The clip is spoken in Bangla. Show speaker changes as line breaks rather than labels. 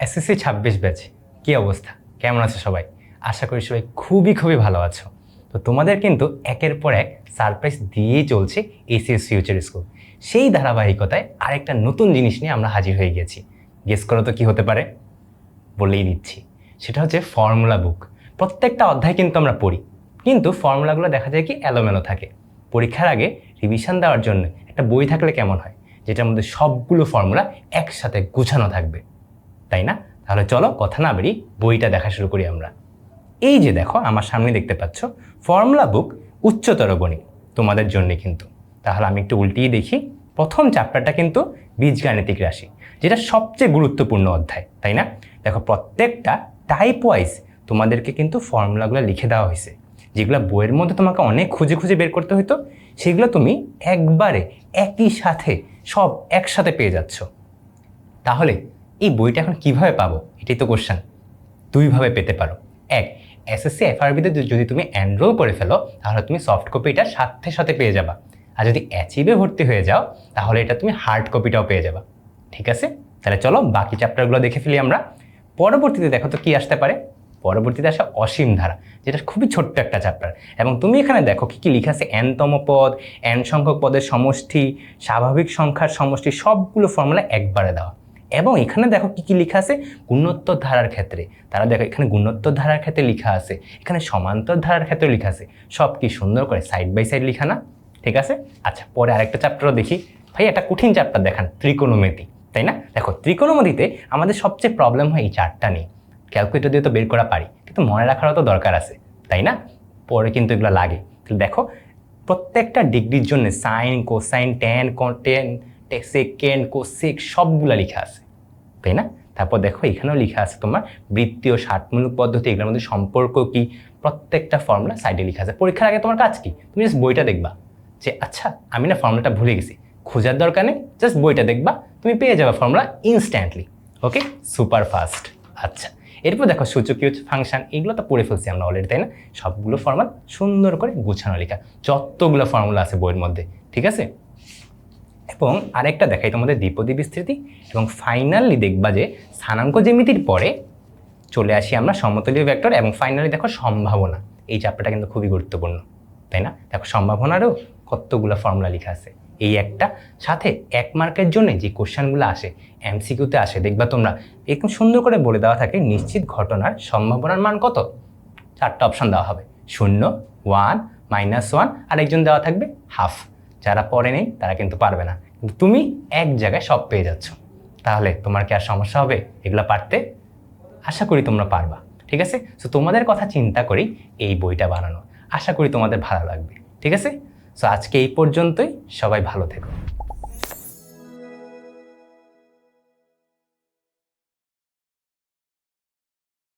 এসএসসি ছাব্বিশ ব্যাচ, কী অবস্থা? কেমন আছো সবাই? আশা করি সবাই খুবই খুবই ভালো আছো। তো তোমাদের কিন্তু একের পর এক সারপ্রাইজ দিয়েই চলছে এসিএস ফিউচার স্কুল সেই ধারাবাহিকতায় আরেকটা নতুন জিনিস নিয়ে আমরা হাজির হয়ে গেছি। গেস করো তো কী হতে পারে? বলেই দিচ্ছি। সেটা হচ্ছে ফর্মুলা বুক প্রত্যেকটা অধ্যায় কিন্তু আমরা পড়ি। কিন্তু ফর্মুলাগুলো দেখা যায় কি এলোমেলো থাকে। পরীক্ষার আগে রিভিশন দেওয়ার জন্য একটা বই থাকলে কেমন হয়? যেটার মধ্যে সবগুলো ফর্মুলা একসাথে গুছানো থাকবে। তাই না? তাহলে চলো কথা না বেরিয়ে বইটা দেখা শুরু করি আমরা। এই যে দেখো, আমার সামনে দেখতে পাচ্ছ ফর্মুলা বুক উচ্চতর গণিত, তোমাদের জন্য কিন্তু। তাহলে আমি একটু উল্টিয়ে দেখি। প্রথম চ্যাপ্টারটা কিন্তু বীজগাণিতিক রাশি, যেটা সবচেয়ে গুরুত্বপূর্ণ অধ্যায়, তাই না? দেখো, প্রত্যেকটা টাইপ ওয়াইজ তোমাদেরকে কিন্তু ফর্মুলাগুলো লিখে দেওয়া হয়েছে, যেগুলো বইয়ের মধ্যে তোমাকে অনেক খুঁজে খুঁজে বের করতে হতো সেগুলো তুমি একবারে একই সাথে সব একসাথে পেয়ে যাচ্ছ। তাহলে এই বইটা এখন কীভাবে পাবো? এটাই তো কোশ্চেন দুইভাবে পেতে পারো। এক এসএসসি এফআরবিতে যদি তুমি এনরোল করে ফেলো, তাহলে তুমি সফট কপিটা সাথে সাথে পেয়ে যাবা। আর যদি অ্যাচিভে ভর্তি হয়ে যাও, তাহলে এটা তুমি হার্ড কপিটাও পেয়ে যাবা। ঠিক আছে? তাহলে চলো বাকি চ্যাপ্টারগুলো দেখে ফেলি আমরা। পরবর্তীতে দেখো তো কী আসতে পারে? পরবর্তীতে আসা অসীম ধারা, যেটা খুবই ছোট্ট একটা চ্যাপ্টার এবং তুমি এখানে দেখো কি কি লেখা আছে? এনতম পদ এন সংখ্যক পদের সমষ্টি, স্বাভাবিক সংখ্যার সমষ্টি, সবগুলো ফর্মুলা একবারে দেওয়া। এবং এখানে দেখো কি কি লেখা আছে? গুণোত্তর ধারার ক্ষেত্রে। তারা দেখো এখানে গুণোত্তর ধারার ক্ষেত্রে লেখা আছে, এখানে সমান্তর ধারার ক্ষেত্রে লেখা আছে। সব কি সুন্দর করে সাইড বাই সাইড লেখা না? ঠিক আছে? আচ্ছা পরে আরেকটা চ্যাপ্টারও দেখি। ভাই, একটা কঠিন চ্যাপ্টার দেখান, ত্রিকোণমিতি, তাই না? দেখো, ত্রিকোণমিতিতে আমাদের সবচেয়ে প্রবলেম হয় এই চারটা নিয়ে। ক্যালকুলেটর দিয়ে তো বের করা পারি, কিন্তু মনে রাখারও তো দরকার আছে, তাই না? পরে কিন্তু এগুলো লাগে। তাহলে দেখো, প্রত্যেকটা ডিগ্রির জন্য sine cosine tan ten second cosec সবগুলো লেখা আছে। তাই না? তারপর দেখো এখানেও লেখা আছে তোমার বৃত্তীয় ষাটমূলক পদ্ধতি, এগুলোর মধ্যে সম্পর্ক কি? প্রত্যেকটা ফর্মুলা সাইডে লেখা আছে। পরীক্ষার আগে তোমার কাজ কি? তুমি জাস্ট বইটা দেখবা যে আচ্ছা আমি না ফর্মুলাটা ভুলে গেছি। খোঁজার দরকার নেই জাস্ট বইটা দেখবা, তুমি পেয়ে যাবে formula instantly okay super fast আচ্ছা এরপর দেখো সূচকীয় ফাংশন এগুলো তো পড়ে ফেলছি আমরা অলরেডি তাই না? সবগুলো ফর্মুলা সুন্দর করে গুছানো লেখা। যতগুলো ফর্মুলা আছে বইয়ের মধ্যে, ঠিক আছে? এবং আরেকটা দেখাই তোমাদের দ্বিপদী বিস্তৃতি এবং ফাইনালি দেখবা যে স্থানাঙ্ক জ্যামিতির পরে চলে আসি আমরা সমতলীয় ভেক্টর এবং ফাইনালি দেখো সম্ভাবনা। এই চ্যাপ্টারটা কিন্তু খুবই গুরুত্বপূর্ণ, তাই না? দেখো সম্ভাবনারও কতগুলো ফর্মুলা লেখা আছে। এই একটা, সাথে এক মার্কের জন্য যে কোশ্চেনগুলো আসে এমসিকিউতে আসে, দেখবা তোমরা একদম সুন্দর করে বলে দেওয়া থাকে, নিশ্চিত ঘটনার সম্ভাবনার মান কত? চারটা অপশন দেওয়া হবে, শূন্য ওয়ান মাইনাস ওয়ান আর একজন দেওয়া থাকবে হাফ যারা পড়ে নেই, তারা কিন্তু পারবে না। তুমি এক জায়গায় সব পেয়ে যাচ্ছ। তাহলে তোমার কি আর সমস্যা হবে? এগুলো পারতে আশা করি তোমরা পারবা, ঠিক আছে? সো তোমাদের কথা চিন্তা করেই এই বইটা বানানো। আশা করি তোমাদের ভালো লাগবে, ঠিক আছে? সো আজকে এই পর্যন্তই। সবাই ভালো থেকো।